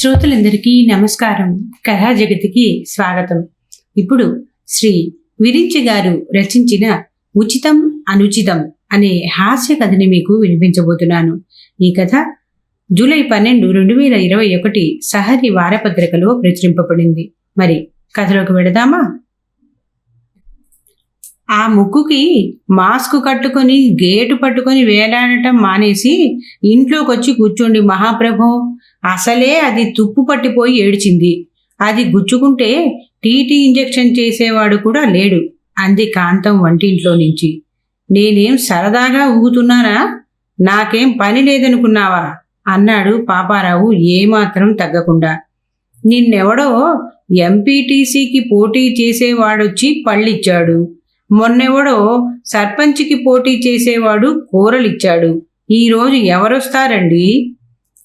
శ్రోతలందరికీ నమస్కారం. కథా జగతికి స్వాగతం. ఇప్పుడు శ్రీ విరించి గారు రచించిన ఉచితం అనుచితం అనే హాస్య కథని మీకు వినిపించబోతున్నాను. ఈ కథ జూలై పన్నెండు రెండు వేల ఇరవై ఒకటి సహరి వారపత్రికలో ప్రచురింపబడింది. మరి కథలోకి వెడదామా ఆ ముక్కుకి మాస్క్ కట్టుకొని గేటు పట్టుకొని వేలాడటం మానేసి ఇంట్లోకి వచ్చి కూర్చోండి మహాప్రభో. అసలే అది తుప్పు పట్టిపోయి ఏడ్చింది. అది గుచ్చుకుంటే టీటీ ఇంజెక్షన్ చేసేవాడు కూడా లేడు. అంది కాంతం వంటింట్లో నుంచి. నేనేం సరదాగా ఊగుతున్నానా? నాకేం పని లేదనుకున్నావా? అన్నాడు పాపారావు ఏమాత్రం తగ్గకుండా. నిన్నెవడో ఎంపీటీసీకి పోటీ చేసేవాడొచ్చి పళ్ళిచ్చాడు. మొన్నెవడో సర్పంచ్కి పోటీ చేసేవాడు కూరలిచ్చాడు. ఈరోజు ఎవరొస్తారండి?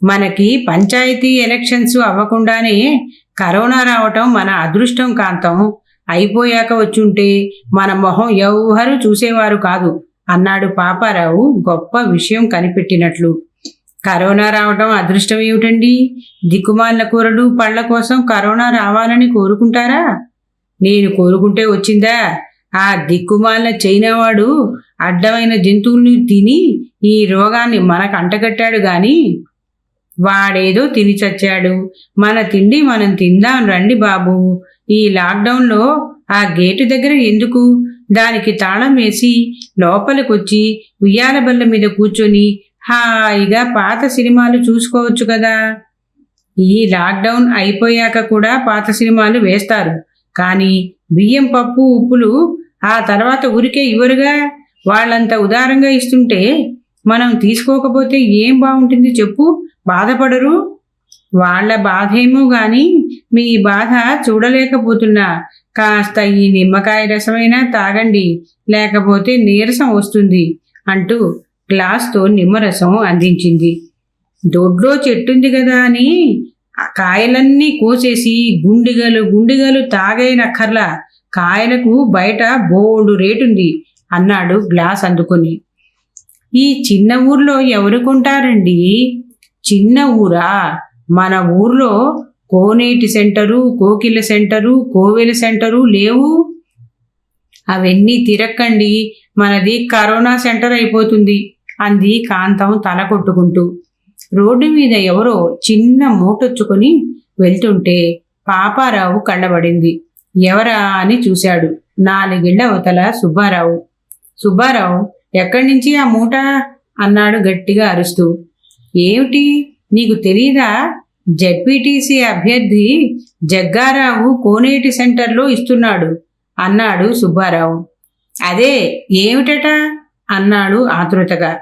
మనకి పంచాయతీ ఎలక్షన్స్ అవ్వకుండానే కరోనా రావటం మన అదృష్టం కాంతం అయిపోయాక వచ్చుంటే మన మొహం ఎవ్వరూ చూసేవారు కాదు. అన్నాడు పాపారావు గొప్ప విషయం కనిపెట్టినట్లు. కరోనా రావటం అదృష్టం ఏమిటండి? దిక్కుమాలిన కూరలు పళ్ళ కోసం కరోనా రావాలని కోరుకుంటారా? నేను కోరుకుంటే వచ్చిందా? ఆ దిక్కుమాలిన చైనావాడు అడ్డమైన జంతువుల్ని తిని ఈ రోగాన్ని మనకు అంటగట్టాడు గాని వాడేదో తిని చచ్చాడు మన తిండి మనం తిందాం రండి బాబు. ఈ లాక్డౌన్లో ఆ గేటు దగ్గర ఎందుకు? దానికి తాళం వేసి లోపలికొచ్చి ఉయ్యాల బల్ల మీద కూర్చొని హాయిగా పాత సినిమాలు చూసుకోవచ్చు కదా. ఈ లాక్డౌన్ అయిపోయాక కూడా పాత సినిమాలు వేస్తారు. కానీ బియ్యం పప్పు ఉప్పులు ఆ తర్వాత ఊరికే ఇవ్వరుగా? వాళ్ళంత ఉదారంగా ఇస్తుంటే మనం తీసుకోకపోతే ఏం బాగుంటుంది చెప్పు. బాధపడరు. వాళ్ళ బాధేమో గాని మీ బాధ చూడలేకపోతున్నా. కాస్త ఈ నిమ్మకాయ రసమైనా తాగండి. లేకపోతే నీరసం వస్తుంది అంటూ గ్లాస్తో నిమ్మరసం అందించింది. దొడ్లో చెట్టుంది కదా అని కాయలన్నీ కోసేసి గుండిగలు గుండిగలు తాగైనక్కర్లా కాయలకు బయట బోడు రేటుంది అన్నాడు గ్లాస్ అందుకొని. ఈ చిన్న ఊర్లో ఎవరు కొంటారండి? చిన్న ఊరా? మన ఊర్లో కోనేటి సెంటరు కోకిల సెంటరు కోవెల సెంటరు లేవు? అవన్నీ తిరక్కండి. మనది కరోనా సెంటర్ అయిపోతుంది. అంది కాంతం తల కొట్టుకుంటూ. రోడ్డు మీద ఎవరో చిన్న మూటొచ్చుకొని వెళ్తుంటే పాపారావు కళ్ళబడింది. ఎవరా అని చూశాడు నాలుగిళ్ళ అవతల సుబ్బారావు. సుబ్బారావు ఎక్కడి నుంచి ఆ మూట? అన్నాడు గట్టిగా అరుస్తూ. ఏమిటి? నీకు తెలీదా? జెడ్పీటీసీ అభ్యర్థి జగ్గారావు కోనేటి సెంటర్లో ఇస్తున్నాడు అన్నాడు సుబ్బారావు. అదే ఏమిటట? అన్నాడు ఆతృతగా.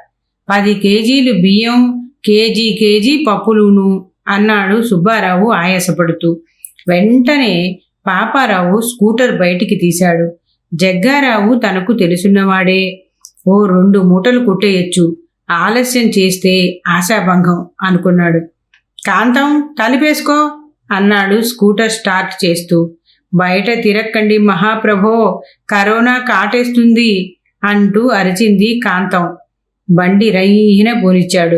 పది కేజీలు బియ్యం కేజీ కేజీ పప్పులును అన్నాడు సుబ్బారావు ఆయాసపడుతూ. వెంటనే పాపారావు స్కూటర్ బయటికి తీశాడు. జగ్గారావు తనకు తెలుసున్నవాడే. ఓ రెండు మూటలు కుట్టేయచ్చు. ఆలస్యం చేస్తే ఆశాభంగం అనుకున్నాడు. కాంతం తలిపేసుకో అన్నాడు స్కూటర్ స్టార్ట్ చేస్తూ. బయట తిరక్కండి మహాప్రభో కరోనా కాటేస్తుంది అంటూ అరిచింది కాంతం. బండి రైహిన పోనిచ్చాడు.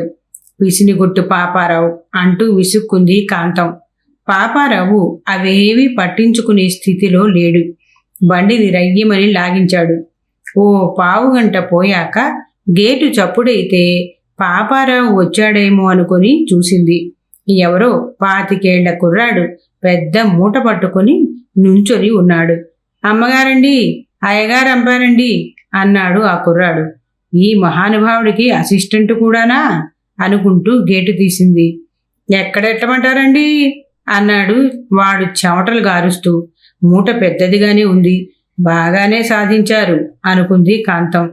విసినిగుట్టు పాపారావు అంటూ విసుక్కుంది కాంతం. పాపారావు అవేవి పట్టించుకునే స్థితిలో లేడు. బండిని రయ్యమని లాగించాడు. ఓ పావు గంట పోయాక గేటు చప్పుడైతే పాపారావు వచ్చాడేమో అనుకుని చూసింది. ఎవరో పాతికేళ్ళ కుర్రాడు పెద్ద మూట పట్టుకుని నుంచొని ఉన్నాడు. అమ్మగారండి అయ్యగారు అంపారండి అన్నాడు ఆ కుర్రాడు. ఈ మహానుభావుడికి అసిస్టెంట్ కూడానా? అనుకుంటూ గేటు తీసింది. ఎక్కడెట్టమంటారండి అన్నాడు వాడు చెమటలు గారుస్తూ. మూట పెద్దదిగానే ఉంది. బాగానే సాధించారు అనుకుంది కాంతం.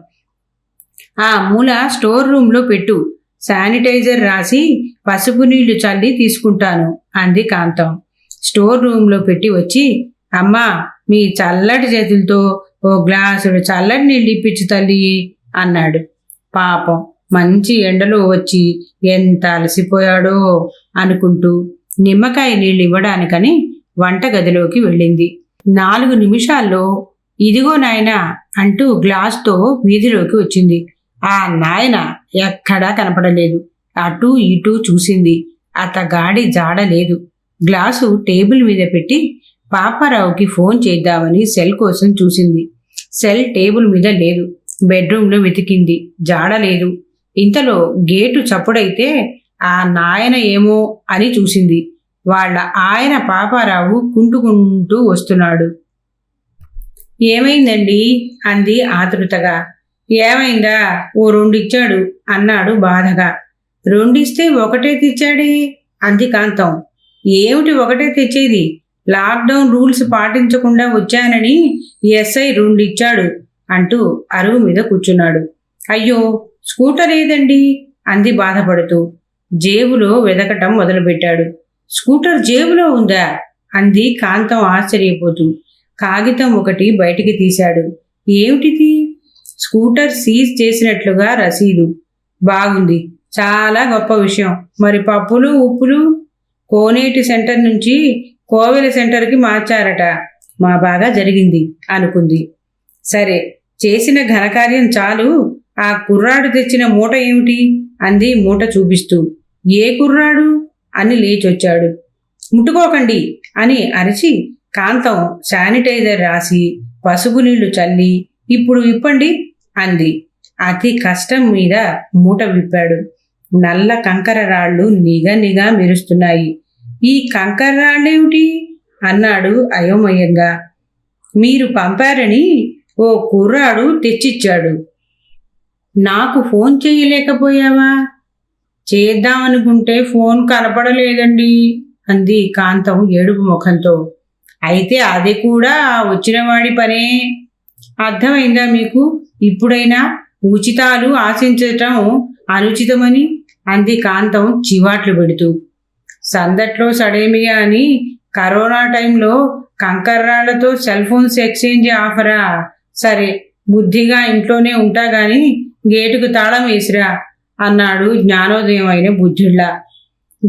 ఆ మూల స్టోర్ రూమ్లో పెట్టు. శానిటైజర్ రాసి పసుపు నీళ్ళు చల్లి తీసుకుంటాను అంది కాంతం. స్టోర్ రూమ్లో పెట్టి వచ్చి అమ్మా మీ చల్లటి చేతులతో ఓ గ్లాసుడు చల్లటి నీళ్ళు ఇప్పించు తల్లి అన్నాడు. పాపం మంచి ఎండలో వచ్చి ఎంత అలసిపోయాడో అనుకుంటూ నిమ్మకాయ నీళ్ళు ఇవ్వడానికని వంటగదిలోకి వెళ్ళింది. నాలుగు నిమిషాల్లో ఇదిగో నాయనా అంటూ గ్లాస్తో వీధిలోకి వచ్చింది. ఆ నాయన ఎక్కడా కనపడలేదు. అటూ ఇటూ చూసింది. అతగాడి జాడ లేదు. గ్లాసు టేబుల్ మీద పెట్టి పాపారావుకి ఫోన్ చేద్దామని సెల్ కోసం చూసింది. సెల్ టేబుల్ మీద లేదు. బెడ్రూమ్లో వెతికింది. జాడ లేదు. ఇంతలో గేటు చప్పుడైతే ఆ నాయన ఏమో అని చూసింది. వాళ్ళ ఆయన పాపారావు కుంటుకుంటూ వస్తున్నాడు. ఏమైందండి? అంది ఆతృతగా. ఏమైందా? ఓ రెండు ఇచ్చాడు అన్నాడు బాధగా. రెండిస్తే ఒకటే తెచ్చాడే? అంది కాంతం. ఏమిటి ఒకటే తెచ్చేది? లాక్డౌన్ రూల్స్ పాటించకుండా వచ్చానని ఎస్ఐ రెండిచ్చాడు అంటూ అరువు మీద కూర్చున్నాడు. అయ్యో స్కూటర్ ఏదండి? అంది బాధపడుతూ. జేబులో వెదకటం మొదలుపెట్టాడు. స్కూటర్ జేబులో ఉందా? అంది కాంతం ఆశ్చర్యపోతూ. కాగితం ఒకటి బయటికి తీశాడు. ఏమిటిది? స్కూటర్ సీజ్ చేసినట్లుగా రసీదు. బాగుంది. చాలా గొప్ప విషయం. మరి పప్పులు ఉప్పులు కోనేటి సెంటర్ నుంచి కోవెల సెంటర్కి మార్చారట. మా బాగా జరిగింది అనుకుంది. సరే చేసిన ఘనకార్యం చాలు. ఆ కుర్రాడు తెచ్చిన మూట ఏమిటి? అంది మూట చూపిస్తూ. ఏ కుర్రాడు? అని లేచొచ్చాడు. ముట్టుకోకండి అని అరిచి కాంతం శానిటైజర్ రాసి పసుపు నీళ్ళు చల్లి ఇప్పుడు ఇప్పండి. అంది. అతి కష్టం మీద మూట విప్పాడు. నల్ల కంకర రాళ్ళు నిగ నిగా మెరుస్తున్నాయి. ఈ కంకర రాళ్ళేమిటి? అన్నాడు అయోమయంగా. మీరు పంపారని ఓ కుర్రాడు తెచ్చిచ్చాడు. నాకు ఫోన్ చేయలేకపోయావా? చేద్దామనుకుంటే ఫోన్ కనపడలేదండి అంది కాంతం ఏడుపు ముఖంతో. అయితే అది కూడా వచ్చినవాడి పనే. అర్థమైందా మీకు? ఇప్పుడైనా ఉచితాలు ఆశించటం అనుచితమని అంది కాంతం చివాట్లు పెడుతూ. సందట్లో సడేమియా అని కరోనా టైంలో కంకర్రాళ్ళతో సెల్ ఫోన్స్ ఎక్స్చేంజ్ ఆఫరా? సరే బుద్ధిగా ఇంట్లోనే ఉంటా గాని గేటుకు తాళం వేసిరా? అన్నాడు జ్ఞానోదయం అయిన బుద్ధుళ్ళ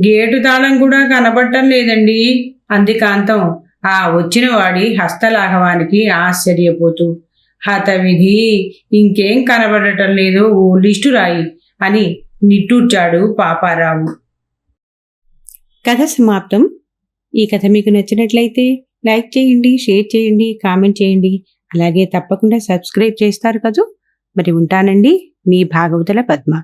గేటు తాళం కూడా కనబడటం లేదండి అంది కాంతం. ఆ వచ్చిన వాడి హస్తలాఘవానికి ఆశ్చర్యపోతూ. హతవిధి. ఇంకేం కనబడటం లేదు ఓ లిస్టు రాయి అని నిట్టూర్చాడు పాపారావు. కథ సమాప్తం. ఈ కథ మీకు నచ్చినట్లయితే లైక్ చేయండి షేర్ చేయండి కామెంట్ చేయండి. అలాగే తప్పకుండా సబ్స్క్రైబ్ చేస్తారు కదూ. మరి ఉంటానండి. మీ భాగవతుల పద్మ.